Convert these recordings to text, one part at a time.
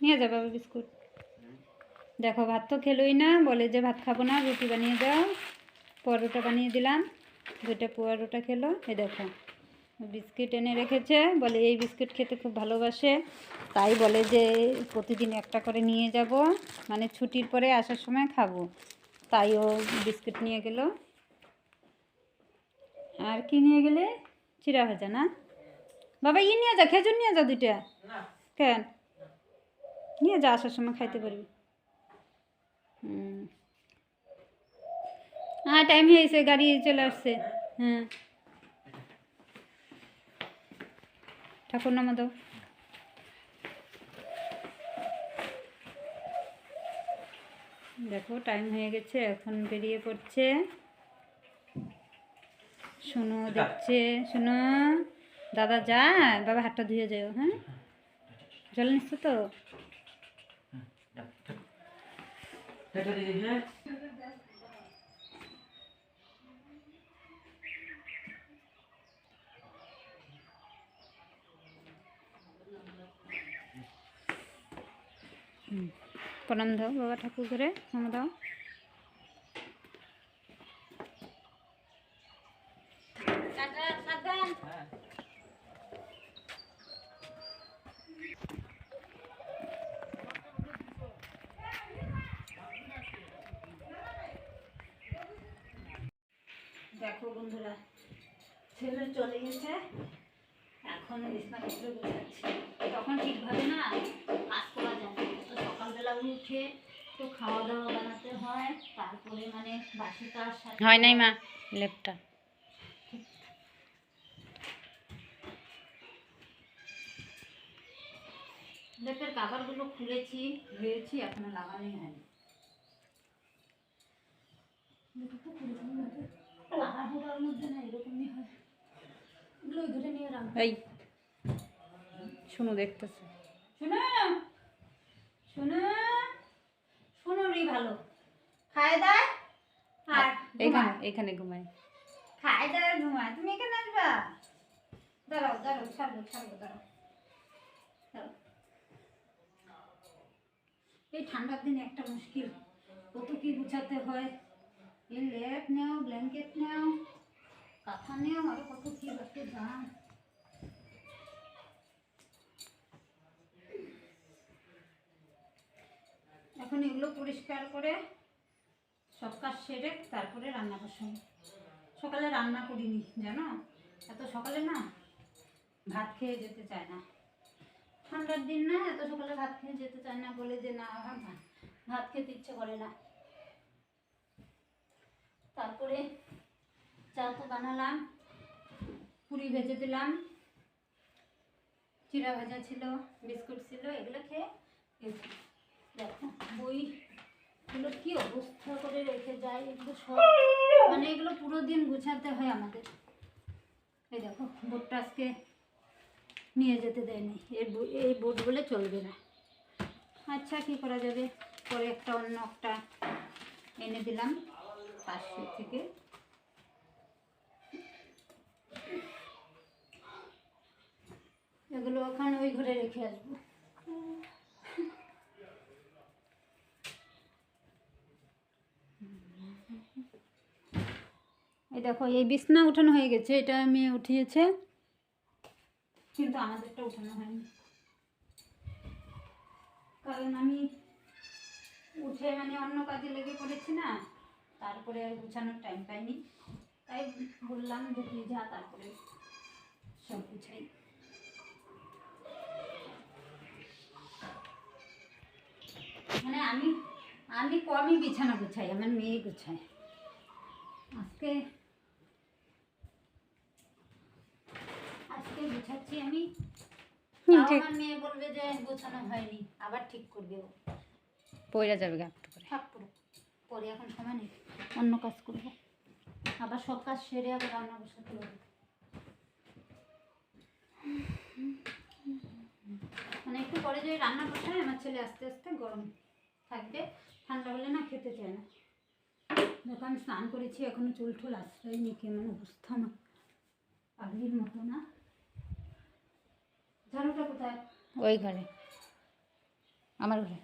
নিয়ে যাবে বাবা বিস্কুট। দেখো ভাত তো খেলোই না বলে যে ভাত খাব না রুটি বানিয়ে দাও পরোটা বানিয়ে দিলাম দুইটা পরোটা খেলো এই দেখো। বিস্কিট এনে রেখেছে বলে এই বিস্কিট খেতে খুব ভালোবাসে তাই বলে যে প্রতিদিন একটা করে নিয়ে যাব মানে ছুটির পরে আসার সময় খাব তাই ও বিস্কিট নিয়ে গেল। আর কি নিয়ে গেলে? চিরা ভাজা না? বাবা ই নিয়ে যা খেজুর নিয়ে যা দুইটা। কেন? নিয়ে যা আসার সময় খাইতে পারবি। হুম। হ্যাঁ টাইম হয়েছে গাড়ি চলে আসছে। হ্যাঁ। ঠাকুর নামা দাও। দেখো টাইম হয়ে গেছে, এখন বেরিয়ে পড়ছে। শোনো দেখছে শোনো দাদা যায় বাবা, হাতটা ধুয়ে যাও হ্যাঁ। জল নিচ্ছ তো? হুম। প্রণাম দাও বাবা ঠাকুর করে ক্ষমা দাও দেখো বন্ধুরা গেছে এখন বিছনাপত্র গোছাচ্ছি তখন ঠিকভাবে না কাজ করা যায় তো সকালবেলা উঠে তো খাওয়া দাওয়া বানাতে হয় তারপরে মানে বাসি কাজ হয় নাই মা লেপটা। লেপের কাভারগুলো খুলেছি ধুয়েছি এখনও লাগানোই হয়নি। লেপটা খুলেছি না তো। লাগা হোকার মধ্যে না এরকমই হয় এগুলো ওই ঘরে নিয়ে রাখব এই শুনো দেখতেছে। শোনো শোনো শোনো রে ভালো। খায় দায় আর এইখানে ঘুমায়। ঘুমাই খায় দায় ঘুমায়। তুমি এখানে আসবা? দাঁড়াও দাঁড়াও ছাড়বো ছাড়বো দাঁড়াও। দাঁড়াও। এই ঠান্ডার দিনে একটা মুশকিল। কত কি গুছাতে হয়? এই লেপ নেও ব্ল্যাঙ্কেট নেও। কাঁথা নেও আরও কত কি বাকি দাম এখন এগুলো পরিষ্কার করে সব কাজ সেরে তারপরে রান্না বসাবো সকালে রান্না করিনি, জানো? এত সকালে না ভাত খেয়ে যেতে চায় না। ঠান্ডার দিন না এত সকালে ভাত খেয়ে যেতে চায় না বলে যে, না আমার ভাত খেতে ইচ্ছে করে না। তারপরে চা তো বানালাম, পুরি ভেজে দিলাম, চিড়া ভাজা ছিল, বিস্কুট ছিল, এগুলো খেয়ে দেখো বই এগুলো কি অবস্থা করে রেখে যায়, এগুলো সব মানে এগুলো পুরো দিন গুছাতে হয় আমাদের। এই দেখো বোর্ডটা আজকে নিয়ে যেতে দেয়নি এর বই- এই বোর্ড বলে চলবে না। আচ্ছা কি করা যাবে? পরে একটা অন্য একটা এনে দিলাম, পাশে থেকে। এগুলো ওখানে ওই ঘরে রেখে আসব। এই দেখো, এই বিছনা উঠানো হয়ে গেছে, এটা মেয়ে উঠিয়েছে। কিন্তু আমাদেরটা উঠানো হয়নি। কারণ আমি উঠে মানে অন্য কাজে লেগে পড়েছি না, তারপরে আর গুছানোর টাইম পাইনি। তাই বললাম যে তুই যা, তারপরে সব গুছাই। মানে আমি আমি কমই বিছানা গুছাই আমার মেয়ে গুছায়। আজকে আজকে গুছাচ্ছি আমি। আমার মেয়ে বলবে যে গোছানো হয়নি আবার ঠিক করবে ও। পয়রা যাবে একটু করে। থাক পুরো পরে এখন সময় নেই অন্য কাজ করব। আবার সব কাজ সেরে আবার রান্না বসাতে হবে। মানে একটু পরে যদি রান্না বসায় আমার ছেলে আস্তে আস্তে গরম। থাকবে। ঠান্ডা হলে না খেতে চায় না। দেখো আমি স্নান করেছি এখনও চুল টুল আশ্রয় নিয়ে কেমন অবস্থা আমার। আগের মতো না। ঝাড়ুটা কোথায়? ওই ঘরে। আমার ঘরে।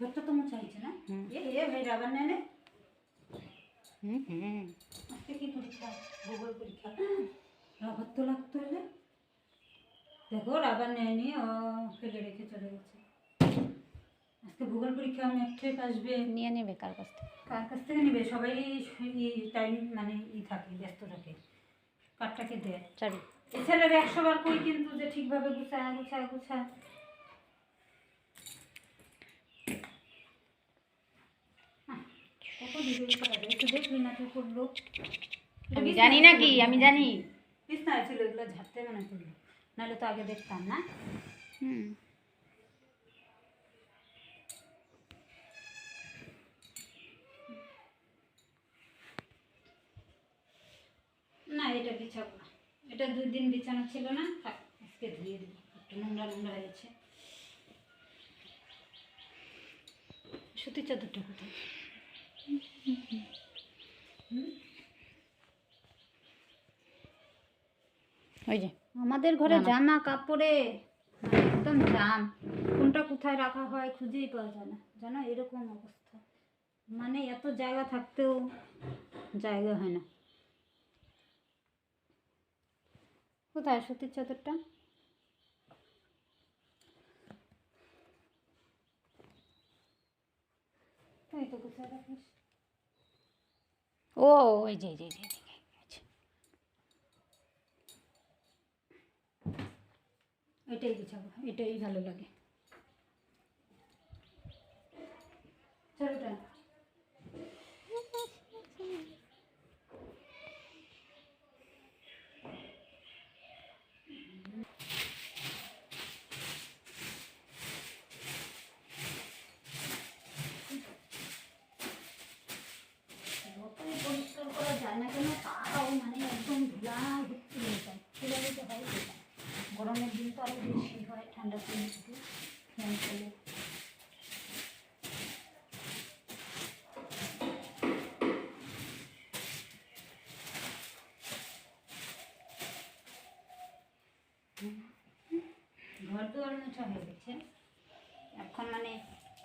ঘরটা তো মোছা হয়েছে না? হুম। এ এ ভাই রাবার নেয় না। হুম হুম। আজকে কি পরীক্ষা? ভূগোল পরীক্ষা। রাবার তো লাগতো হলে। দেখো রাবার নেয়নি ও ফেলে রেখে চলে গেছে। আজকে ভূগোল পরীক্ষা ম্যাট্রিক আসবে। নিয়ে নেবে কার কাছ থেকে? কার কাছ থেকে নিবে? সবাই টাইম মানে ই থাকে ব্যস্ত থাকে। কারটাকে দেয়। চাবি এছাড়া একশো বার কই কিন্তু যে ঠিকভাবে গুছা গুছা গুছা আহ, কত details করা যায়? একটু দেখবি না তুই করল। আমি জানি না কি আমি জানি। বিছনায় ছিল এগুলো ঝাড়তে মানে করল। নাহলে তো আগে দেখতাম না। হুম। না এটা বিছাবো না। এটা দুই দিন বিছানো ছিল না থাক আজকে ধুয়ে দিই। একটু নোংরা নোংরা হয়েছে। সুতির চাদরটা কোথায়? ওই যে। আমাদের ঘরে। জামা কাপড়ে মানে একদম জাম। কোনটা কোথায় রাখা হয় খুঁজেই পাওয়া যায় না। জানো এরকম অবস্থা। মানে এত জায়গা থাকতেও জায়গা হয় না। কোথায় সুতির চাদরটা? ও ওই যে যে। এটাই বিছাবো এটাই ভালো লাগে চলোটা যতই পরিষ্কার করা যায় না কেন তাও মানে একদম ধুলা ভর্তি হয়ে যায় ধুলা দিতে হয় ধুলা। গরমের দিন তো আরও বেশি হয় ঠান্ডার দিন থেকে ফ্যান চলে ঘর দুয়ার মোছা হয়ে গেছে। এখন মানে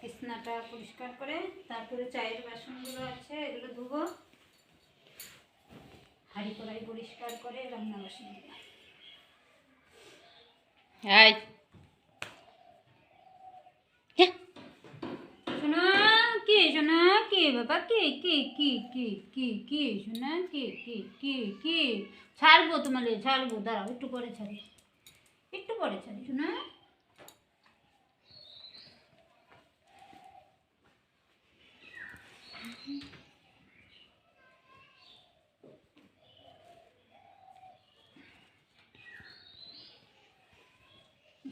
বিছনাটা পরিষ্কার করে তারপরে চায়ের বাসনগুলো আছে এগুলো ধুবো। হাঁড়ি কড়াই পরিষ্কার করে রান্না বাসন হ্যাঁ, শোনা কি শোনা কি বাবা কি কি কি কি কি কি শোনা কি কি কি কি ছাড়বো তোমার ছাড়বো দাঁড়াও একটু পরে ছাড়ি। একটু পরে ছাড়ি, শোনা?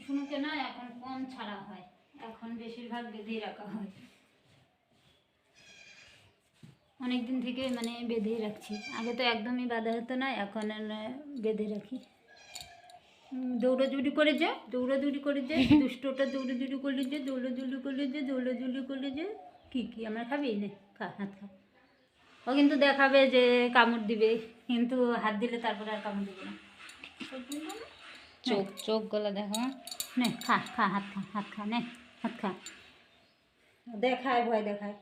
শুনুকে না, এখন কম ছাড়া হয়। এখন বেশিরভাগ বেঁধেই রাখা হয়। অনেক দিন থেকে মানে বেঁধেই রাখছি। আগে তো একদমই বাঁধা হতো না, এখন বেঁধে রাখি। দৌড়াদৌড়ি করে যে দৌড়াদৌড়ি করে যে দুষ্টটা দৌড়াদৌড়ি করলে যে দৌড়াদৌড়ি করলে যে দৌড়াদৌড়ি করলে যে কি কি আমরা খাবি? নে খা হাত খা। ও কিন্তু দেখাবে যে কামড় দিবে কিন্তু হাত দিলে তারপরে আর কামড় দিবে না। চোখ চোখ গলা দেখো। নে খা খা হাত খা হাত খা নে হাত খা। দেখায় ভয় দেখায়।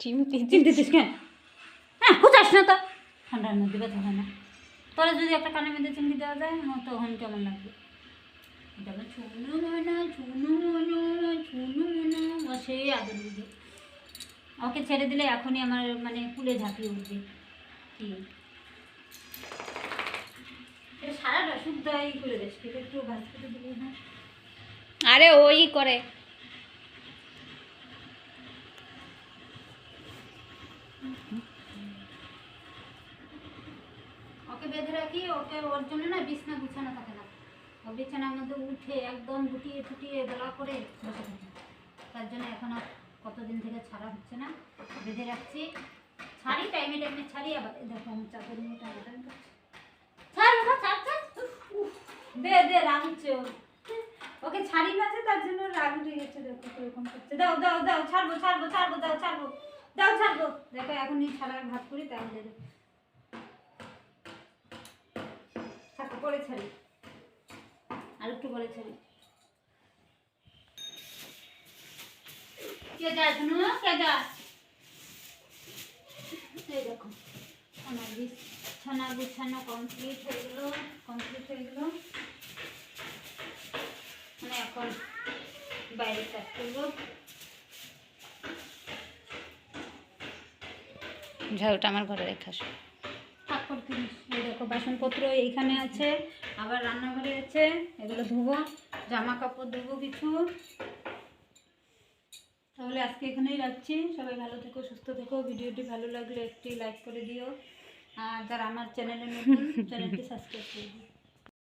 চিমটি চিনতে দিস কেন হ্যাঁ কোথাস না তো? ঠান্ডার মধ্যে ব্যথা হয় না। পরে যদি একটা কানের মধ্যে চিমটি দেওয়া যায় তখন কেমন লাগবে? এটা ছুনু মনা ছুনু মনা ছুনু মনা ও সেই আদর বুঝে ওকে ছেড়ে দিলে এখনই আমার মানে কুলে ঝাঁপিয়ে উঠবে। কি? সারাটা শুদ্ধ করে একটু ভাজ করে না? আরে ওই করে। বেঁধে রাখি, ওকে ওর জন্য না বিছনা গুছানো থাকে না। ও বিছানার মধ্যে উঠে একদম গুটিয়ে টুটিয়ে বেলা করে বসে থাকে। তার জন্য এখন আর কতদিন থেকে ছাড়া হচ্ছে না, বেঁধে রাখছি। ছাড়ি, টাইমে টাইমে ছাড়ি, আবার দেখো আমি চাদর নিয়ে টানাটানি রাগছে ও। ওকে ছাড়ি না যে, তার জন্য রাগ উঠে গেছে, দেখো কীরকম করছে। দাও দাও দাও, ছাড়বো ছাড়বো ছাড়বো, দাও ছাড়বো দাও, ছাড়বো। দেখো এখনই ছাড়ার ভাত করি, তাহলে পরে ছাড়ি। আর একটু পরে ছাড়ি। কে যায় শুনো কে যায়? এই দেখো আমার বিছানা বিছানা কমপ্লিট হয়ে গেল কমপ্লিট হয়ে গেল। মানে এখন বাইরে কাজ করব। ঝাড়ুটা আমার ঘরে রেখে আসো। থাক করতে বাসনপত্র এইখানে আছে, আবার রান্নাঘরে আছে, এগুলো ধুবো জামা কাপড় ধুবো কিছু। তাহলে আজকে এখানেই রাখছি। সবাই ভালো থেকো, সুস্থ থেকো। ভিডিওটি ভালো লাগলে একটি লাইক করে দিও। আর যারা আমার চ্যানেলে নতুন, চ্যানেলটি সাবস্ক্রাইব করে দিও।